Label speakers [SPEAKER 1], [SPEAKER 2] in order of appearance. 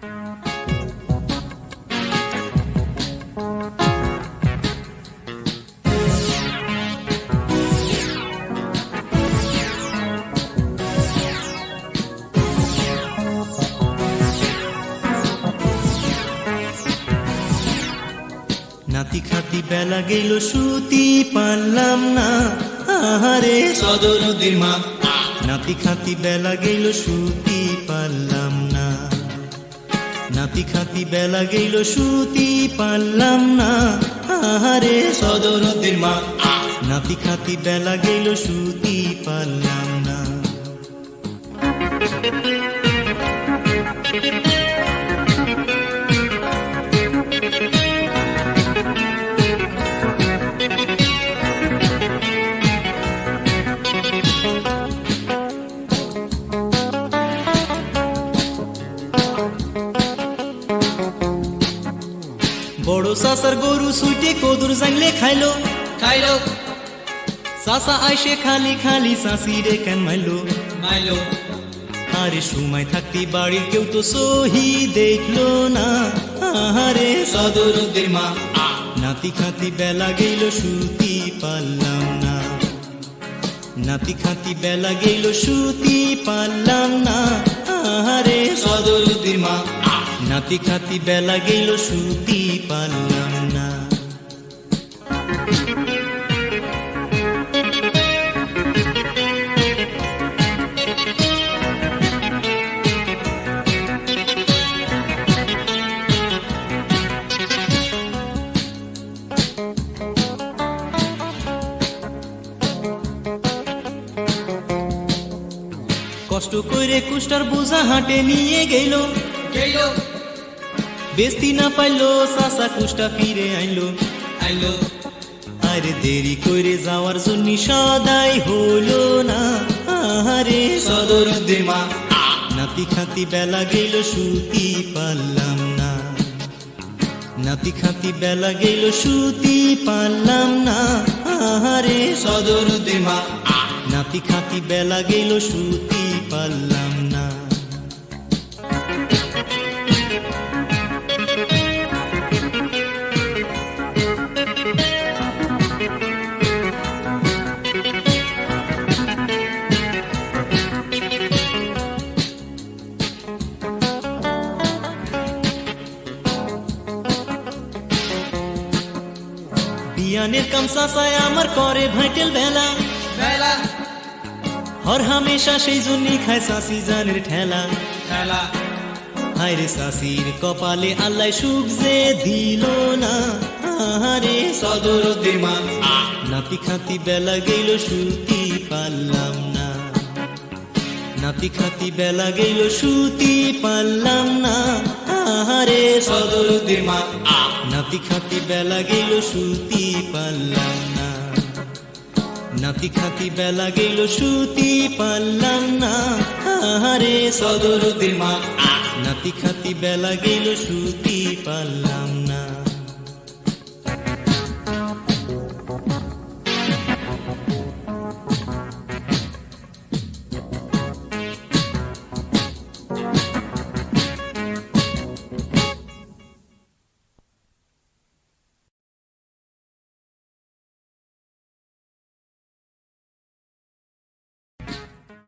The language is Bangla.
[SPEAKER 1] নাতি খাতি বেলা গেল সুতি পারলাম না। আহারে।
[SPEAKER 2] সদর মা।
[SPEAKER 1] নাতি খাতি বেলা গেল সুতি পারলাম নাতি খাতি বেলা গেল সুতি পারলাম না। আহারে,
[SPEAKER 2] সদরতের মা।
[SPEAKER 1] নাতি খাতি বেলা গেল সুতি পারলাম না। বড় সাসার গরু সুইটে কদুর জাংলে খাইলো।
[SPEAKER 2] খাইলো।
[SPEAKER 1] সাসা আইসে খালি খালি সাসি রে কেন মাইলো?
[SPEAKER 2] মাইলো।
[SPEAKER 1] আরে সময় থাকতে বাড়ির কেউ তো সহি দেখল না। আহারে
[SPEAKER 2] সদর মা
[SPEAKER 1] নাতি খাতি বেলা গেল সুতি পারলাম না। নাতি খাতি বেলা গেল সুতি পারলাম না। আহারে
[SPEAKER 2] সদর মা
[SPEAKER 1] নাতি খাতি বেলা গেল, সুতি পারলাম না। কষ্ট করে কুষ্টার বোঝা হাটে নিয়ে গেল।
[SPEAKER 2] গেলো।
[SPEAKER 1] বেস্তি না পাইলো সাসা কুষ্টা ফিরে আইলো।
[SPEAKER 2] আইলো।
[SPEAKER 1] আরে দেরি করে যাওয়ার জন্য সদাই হলো না। আহারে
[SPEAKER 2] সদর নদীর মা
[SPEAKER 1] নাতি খাতি বেলা গেল সুতি পারলাম না। নাতি খাতি বেলা গেল সুতি পারলাম না। আহারে
[SPEAKER 2] সদর নদীর মা
[SPEAKER 1] নাতি খাতি বেলা গেল সুতি পারলাম না কামসাসায় কাম আমার করে ভাইটেল বেলা।
[SPEAKER 2] বেলা।
[SPEAKER 1] হর হামেশা সেই জন্যই খায় সাসি জানের ঠেলা।
[SPEAKER 2] হায়
[SPEAKER 1] হায়রে সাসির কপালে আল্লাহ সুখ যে দিল না। আহারে
[SPEAKER 2] সদর দেমা
[SPEAKER 1] নাতি খাতি বেলা গেল সুতি পারলাম না নাতি খাতি বেলা গেল, সুতি পারলাম না। আহারে
[SPEAKER 2] সদর নদীর মা,
[SPEAKER 1] নাতি খাতি বেলা গেল, সুতি পারলাম না। নাতি খাতি বেলা গেল, সুতি পারলাম না। আহারে
[SPEAKER 2] সদর নদীর মা,
[SPEAKER 1] নাতি খাতি বেলা গেল, সুতি পারলাম না।